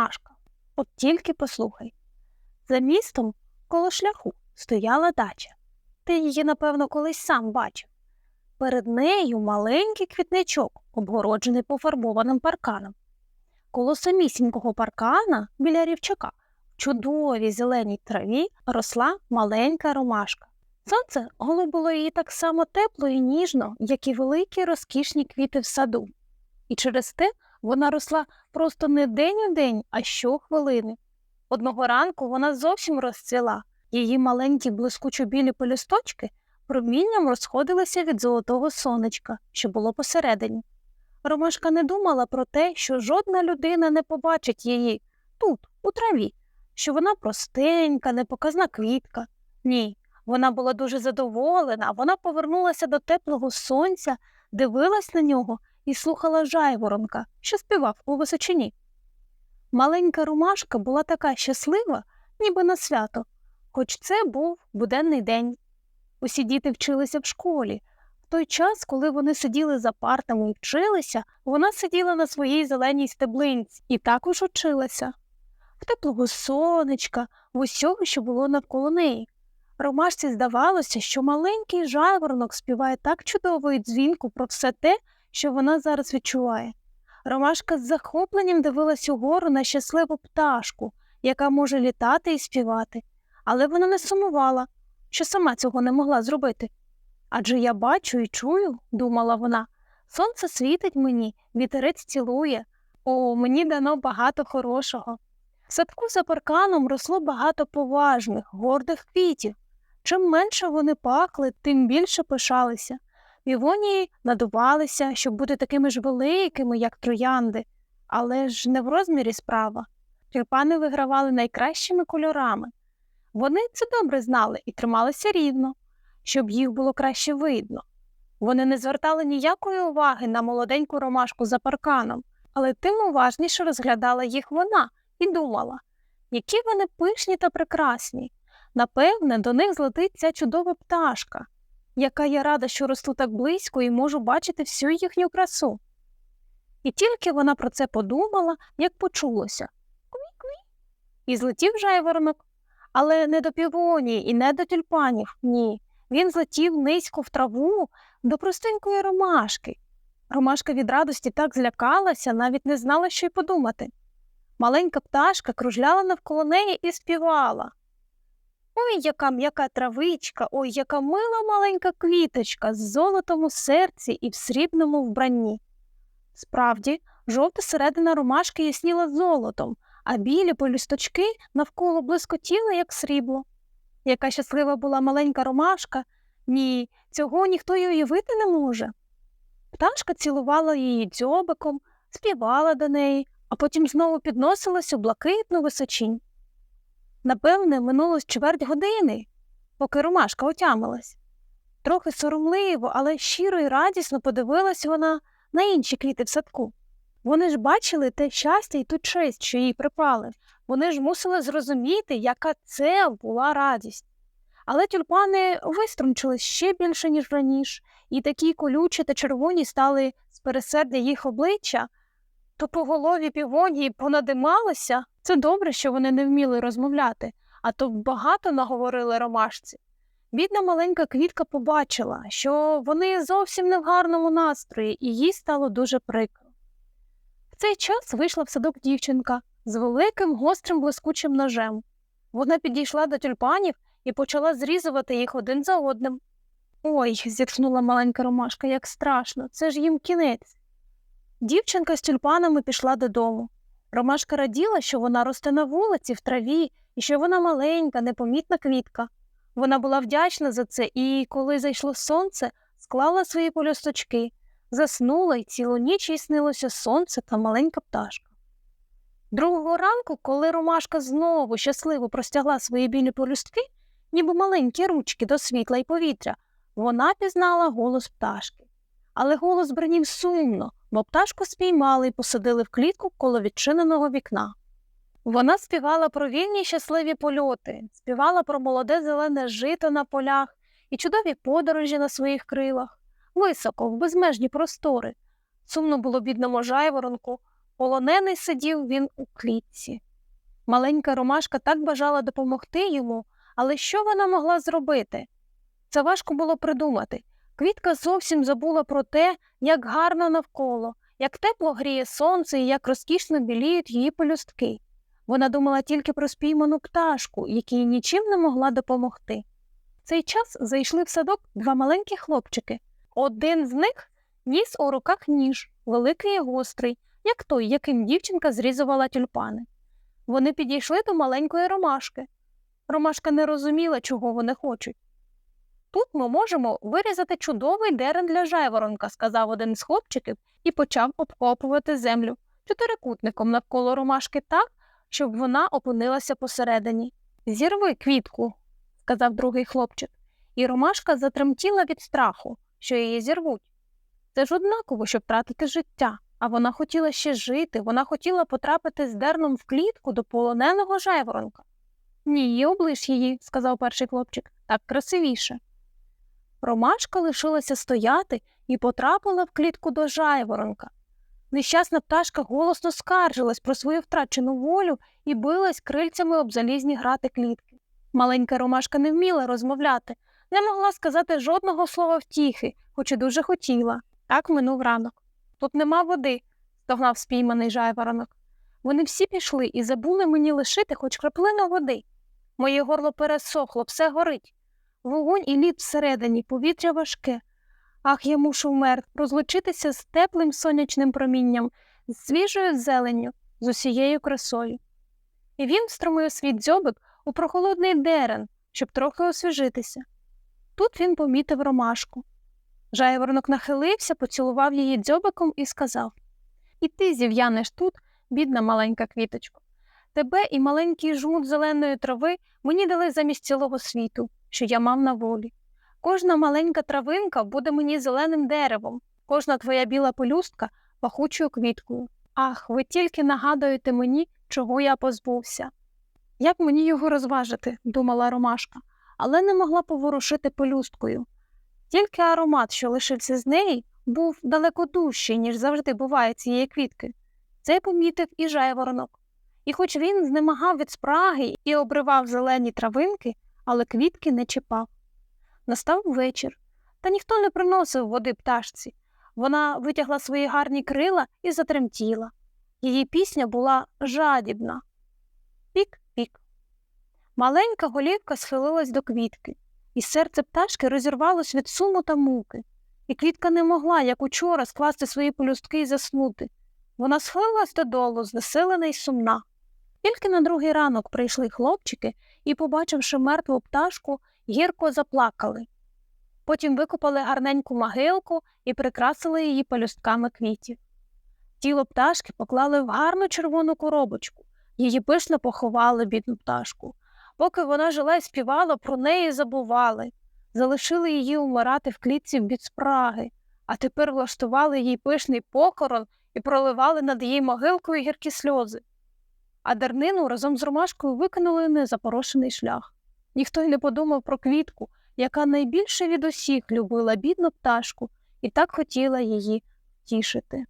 ромашка. От тільки послухай. За містом коло шляху стояла дача. Ти її, напевно, колись сам бачив. Перед нею маленький квітничок, обгороджений пофарбованим парканом. Коло самісінького паркана біля рівчака в чудовій зеленій траві росла маленька ромашка. Сонце голубило її так само тепло і ніжно, як і великі розкішні квіти в саду. І через те вона росла просто не день у день, а щохвилини. Одного ранку вона зовсім розцвіла. Її маленькі блискучо білі пелюсточки промінням розходилися від золотого сонечка, що було посередині. Ромашка не думала про те, що жодна людина не побачить її тут, у траві, що вона простенька, непоказна квітка. Ні, вона була дуже задоволена, вона повернулася до теплого сонця, дивилась на нього і слухала жайворонка, що співав у височині. Маленька ромашка була така щаслива, ніби на свято, хоч це був буденний день. Усі діти вчилися в школі. В той час, коли вони сиділи за партами і вчилися, вона сиділа на своїй зеленій стеблинці і також училася. В теплого сонечка, в усього, що було навколо неї. Ромашці здавалося, що маленький жайворонок співає так чудово і дзвінку про все те, що вона зараз відчуває. Ромашка з захопленням дивилась угору на щасливу пташку, яка може літати і співати, але вона не сумувала, що сама цього не могла зробити. Адже я бачу і чую, думала вона, сонце світить мені, вітерець цілує, о, мені дано багато хорошого. В садку за парканом росло багато поважних, гордих квітів. Чим менше вони пахли, тим більше пишалися. Вівонії надувалися, щоб бути такими ж великими, як троянди, але ж не в розмірі справа. Тюльпани вигравали найкращими кольорами. Вони це добре знали і трималися рівно, щоб їх було краще видно. Вони не звертали ніякої уваги на молоденьку ромашку за парканом, але тим уважніше розглядала їх вона і думала, які вони пишні та прекрасні. Напевне, до них злетить ця чудова пташка, яка я рада, що росту так близько і можу бачити всю їхню красу. І тільки вона про це подумала, як почулося кві-кві. І злетів жайворонок, але не до півонії і не до тюльпанів, ні. Він злетів низько в траву до простенької ромашки. Ромашка від радості так злякалася, навіть не знала, що й подумати. Маленька пташка кружляла навколо неї і співала. Ой, яка м'яка травичка, ой, яка мила маленька квіточка з золотом у серці і в срібному вбранні. Справді, жовта середина ромашки ясніла золотом, а білі полюсточки навколо блискотіли, як срібло. Яка щаслива була маленька ромашка, ні, цього ніхто й уявити не може. Пташка цілувала її дзьобиком, співала до неї, а потім знову підносилась у блакитну височінь. Напевне, минуло з чверть години, поки ромашка отямилась. Трохи соромливо, але щиро і радісно подивилась вона на інші квіти в садку. Вони ж бачили те щастя і ту честь, що їй припали. Вони ж мусили зрозуміти, яка це була радість. Але тюльпани виструнчились ще більше, ніж раніше, і такі колючі та червоні стали з пересердя їх обличчя, то по голові півонії понадималися. Це добре, що вони не вміли розмовляти, а то багато наговорили ромашці. Бідна маленька квітка побачила, що вони зовсім не в гарному настрої, і їй стало дуже прикро. В цей час вийшла в садок дівчинка з великим гострим блискучим ножем. Вона підійшла до тюльпанів і почала зрізувати їх один за одним. Ой, зітхнула маленька ромашка, як страшно, це ж їм кінець. Дівчинка з тюльпанами пішла додому. Ромашка раділа, що вона росте на вулиці, в траві, і що вона маленька, непомітна квітка. Вона була вдячна за це і, коли зайшло сонце, склала свої полюсточки, заснула й цілу ніч їй снилося сонце та маленька пташка. Другого ранку, коли ромашка знову щасливо простягла свої білі полюстки, ніби маленькі ручки до світла й повітря, вона пізнала голос пташки. Але голос бринів сумно, бо пташку спіймали і посадили в клітку коло відчиненого вікна. Вона співала про вільні щасливі польоти, співала про молоде зелене жито на полях і чудові подорожі на своїх крилах, високо, в безмежні простори. Сумно було бідному жайворонку, Полонений сидів він у клітці. Маленька ромашка так бажала допомогти йому, але що вона могла зробити? Це важко було придумати. Квітка зовсім забула про те, як гарно навколо, як тепло гріє сонце і як розкішно біліють її пелюстки. Вона думала тільки про спійману пташку, якій нічим не могла допомогти. В цей час зайшли в садок два маленькі хлопчики. Один з них ніс у руках ніж, великий і гострий, як той, яким дівчинка зрізувала тюльпани. Вони підійшли до маленької ромашки. Ромашка не розуміла, чого вони хочуть. Тут ми можемо вирізати чудовий дерен для жайворонка, сказав один з хлопчиків і почав обкопувати землю чотирикутником навколо ромашки так, щоб вона опинилася посередині. Зірви квітку, сказав другий хлопчик, і ромашка затремтіла від страху, що її зірвуть. Це ж однаково, щоб втратити життя, а вона хотіла ще жити, вона хотіла потрапити з дерном в клітку до полоненого жайворонка. Ні, облиш її, сказав перший хлопчик, так красивіше. Ромашка лишилася стояти і потрапила в клітку до жайворонка. Нещасна пташка голосно скаржилась про свою втрачену волю і билась крильцями об залізні грати клітки. Маленька ромашка не вміла розмовляти, не могла сказати жодного слова втіхи, хоч і дуже хотіла. Так минув ранок. Тут нема води, стогнав спійманий жайворонок. Вони всі пішли і забули мені лишити хоч краплину води. Моє горло пересохло, все горить. Вогонь і лід всередині, повітря важке. Ах, я мушу вмер, розлучитися з теплим сонячним промінням, з свіжою зеленню, з усією красою. І він встромив свій дзьобик у прохолодний дерен, щоб трохи освіжитися. Тут він помітив ромашку. Жайворонок нахилився, поцілував її дзьобиком і сказав І ти зів'янеш тут, бідна маленька квіточко. Тебе і маленький жмут зеленої трави мені дали замість цілого світу, що я мав на волі. Кожна маленька травинка буде мені зеленим деревом, кожна твоя біла пелюстка пахучою квіткою. Ах, ви тільки нагадуєте мені, чого я позбувся. Як мені його розважити, думала Ромашка, але не могла поворушити пелюсткою. Тільки аромат, що лишився з неї, був далеко дужчий, ніж завжди буває цієї квітки. Це помітив і жайворонок. І хоч він знемагав від спраги і обривав зелені травинки, але квітки не чіпав. Настав вечір, та ніхто не приносив води пташці. Вона витягла свої гарні крила і затремтіла. Її пісня була жадібна. Пік-пік. Маленька голівка схилилась до квітки, і серце пташки розірвалось від суму та муки. І квітка не могла, як учора, скласти свої полюстки і заснути. Вона схилилась додолу, знесилена й сумна. Тільки на другий ранок прийшли хлопчики і, побачивши мертву пташку, гірко заплакали. Потім викопали гарненьку могилку і прикрасили її пелюстками квітів. Тіло пташки поклали в гарну червону коробочку, її пишно поховали бідну пташку. Поки вона жила і співала, про неї забували, залишили її умирати в клітці від спраги, а тепер влаштували їй пишний похорон і проливали над її могилкою гіркі сльози. А дернину разом з ромашкою викинули на запорошений шлях. Ніхто й не подумав про квітку, яка найбільше від усіх любила бідну пташку і так хотіла її тішити.